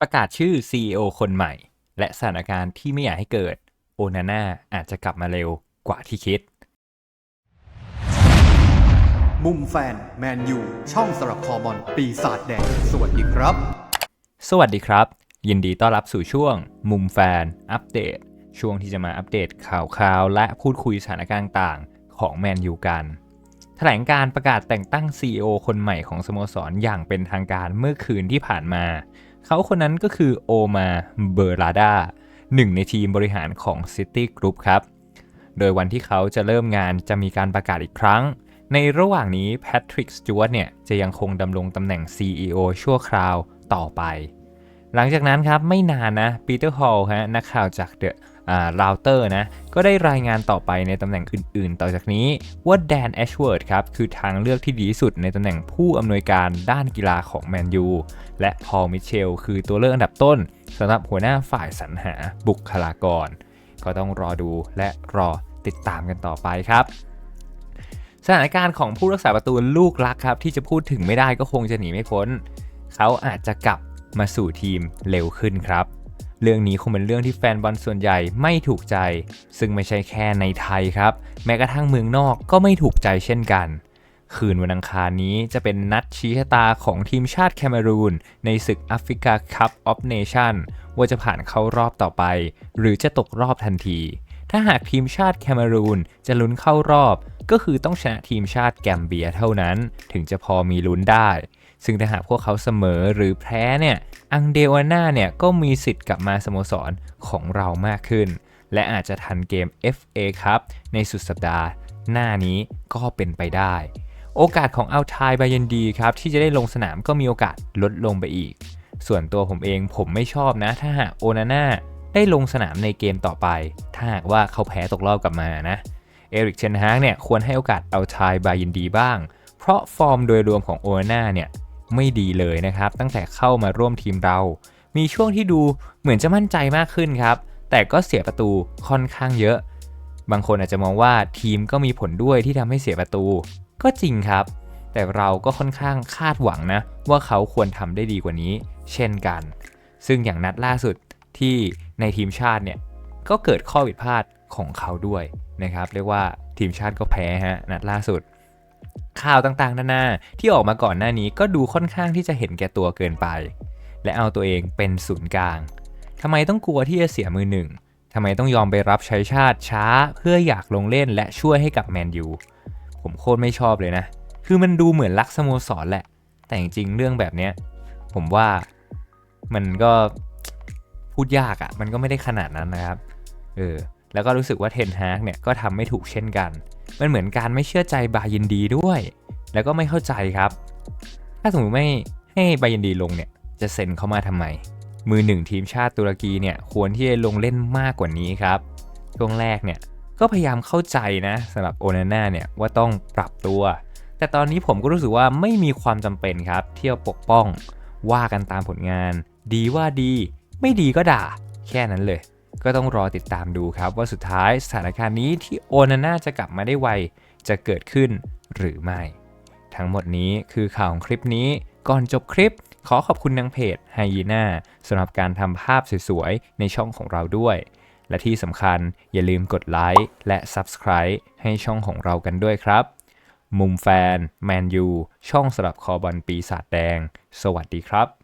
ประกาศชื่อ CEO คนใหม่ และสถานการณ์ที่ไม่อยากให้เกิด โอนาน่าอาจจะกลับมาเร็วกว่าที่คิด มุมแฟน แมนยู ช่องสำหรับคอบอลปีศาจแดง สวัสดีครับ สวัสดีครับ ยินดีต้อนรับสู่ช่วง มุมแฟน อัปเดต ช่วงที่จะมาอัปเดตข่าวคราว และพูดคุยสถานการณ์ต่างๆของแมนยูกัน แถลงการประกาศแต่งตั้ง CEO คนใหม่ของสโมสรอย่างเป็นทางการเมื่อคืนที่ผ่านมา เขาคนนั้นก็คือโอมาเบอร์ลาดาหนึ่งในทีมบริหารของ City Group ครับ โดยวันที่เขาจะเริ่มงานจะมีการประกาศอีกครั้ง ในระหว่างนี้แพทริกสจวตเนี่ยจะยังคงดำรงตำแหน่ง CEO ชั่วคราวต่อไป หลังจากนั้นครับไม่นานนะปีเตอร์ฮอลฮะนักข่าวจากเดอะ ราเตอร์นะ ก็ได้รายงานต่อไปในตำแหน่งอื่นๆ ต่อจากนี้ว่าแดนแอชเวิร์ดครับคือทางเลือกที่ดีที่สุดในตำแหน่งผู้อำนวยการด้านกีฬาของแมนยูและพอลมิเชลคือตัวเลือกอันดับต้นสำหรับหัวหน้าฝ่ายสรรหาบุคลากร ก็ต้องรอดูและรอติดตามกันต่อไปครับสถานการณ์ของผู้รักษาประตูลูกรักครับ ที่จะพูดถึงไม่ได้ก็คงจะหนีไม่พ้น เขาอาจจะกลับมาสู่ทีมเร็วขึ้นครับ เรื่องนี้คงเป็นเรื่องที่แฟนบอลส่วนใหญ่ไม่ถูกใจ ซึ่งไม่ใช่แค่ในไทยครับ แม้กระทั่งเมืองนอกก็ไม่ถูกใจเช่นกัน คืนวันอังคารนี้จะเป็นนัดชี้ชะตาของทีมชาติแคเมรูน ในศึกแอฟริกาคัพออฟเนชั่นว่าจะผ่านเข้ารอบต่อไป หรือจะตกรอบทันที ถ้าหากทีมชาติแคเมรูนจะลุ้นเข้ารอบ ก็คือต้องชนะทีมชาติแกมเบียเท่านั้น ถึงจะพอมีลุ้นได้ ซึ่งถ้าหากพวกเขาเสมอหรือแพ้เนี่ยอังเดวาน่าเนี่ยก็มีสิทธิ์กลับมาสโมสรของเรามากขึ้น และอาจจะทันเกม FA ครับในสุดสัปดาห์หน้านี้ก็เป็นไปได้ โอกาสของอัลทายบายันดีครับที่จะได้ลงสนามก็มีโอกาสลดลงไปอีก ส่วนตัวผมเองผมไม่ชอบนะ ถ้าหากโอนาน่าได้ลงสนามในเกมต่อไป ถ้าหากว่าเขาแพ้ตกรอบกลับมานะเอริกเชนฮากเนี่ยควรให้โอกาสอัลทายบายินดีบ้าง เพราะฟอร์มโดยรวมของโอนาน่าเนี่ย ไม่ดีเลยนะครับ ตั้งแต่เข้ามาร่วมทีมเรา มีช่วงที่ดูเหมือนจะมั่นใจมากขึ้นครับ แต่ก็เสียประตูค่อนข้างเยอะ บางคนอาจจะมองว่าทีมก็มีผลด้วยที่ทำให้เสียประตู ก็จริงครับ แต่เราก็ค่อนข้างคาดหวังนะ ว่าเขาควรทำได้ดีกว่านี้ เช่นกัน ซึ่งอย่างนัดล่าสุดที่ในทีมชาติเนี่ยก็เกิดข้อผิดพลาดของเขาด้วยนะครับ เรียกว่าทีมชาติก็แพ้ฮะนัดล่าสุด ข่าวต่างๆ นานาที่ออกมาก่อนหน้านี้ก็ดูค่อนข้างที่จะเห็นแก่ตัวเกินไป และเอาตัวเองเป็นศูนย์กลางทำไมต้องกลัวที่จะเสียมือหนึ่งทำไมต้องยอมไปรับใช้ชาติช้าเพื่ออยากลงเล่นและช่วยให้กับแมนยูผมโคตรไม่ชอบเลยนะ คือมันดูเหมือนรักสโมสรแหละ แต่จริงๆเรื่องแบบเนี้ยผมว่ามันก็พูดยากอะ่ะ มันก็ไม่ได้ขนาดนั้นนะครับ เออ แล้วก็รู้สึกว่าเทนฮากเนี่ยก็ทำไม่ถูกเช่นกัน มันเหมือนการไม่เชื่อใจบายินดีด้วย แล้วก็ไม่เข้าใจครับ ถ้าสมมติไม่ให้บายินดีลงเนี่ยจะเซ็นเข้ามาทำไม มือหนึ่งทีมชาติตุรกีเนี่ยควรที่จะลงเล่นมากกว่านี้ครับ ช่วงแรกเนี่ยก็พยายามเข้าใจนะสำหรับโอนาน่าเนี่ยว่าต้องปรับตัว แต่ตอนนี้ผมก็รู้สึกว่าไม่มีความจำเป็นครับที่จะปกป้อง ว่ากันตามผลงาน ดีว่าดี ไม่ดีก็ด่า แค่นั้นเลย ก็ต้องรอติดตามดูครับว่าสุดท้ายสถานการณ์นี้ที่โอนาน่าจะกลับมาได้ไว จะเกิดขึ้นหรือไม่ ทั้งหมดนี้คือข่าวของคลิปนี้ก่อนจบคลิป ขอขอบคุณนางเพจไฮยีน่าสำหรับการทำภาพสวยๆ ในช่องของเราด้วย และที่สำคัญอย่าลืมกดไลค์และ Subscribe ให้ช่องของเรากันด้วยครับ มุมแฟน แมนยู ช่องสำหรับคอบอลปีศาจแดง สวัสดีครับ